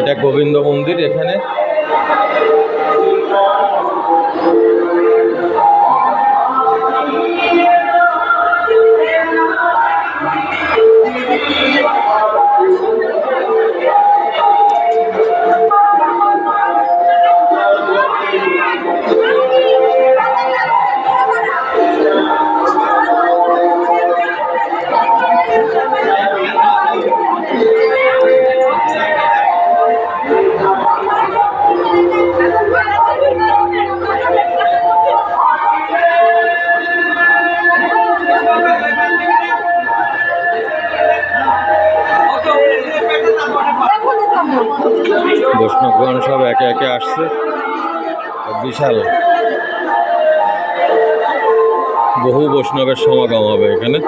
এটা গোবিন্দ মন্দির এখানে। বৈষ্ণবগণ সব একে একে আসছে। বিশাল। বহু বৈষ্ণবের সমাগম হবে এখানে।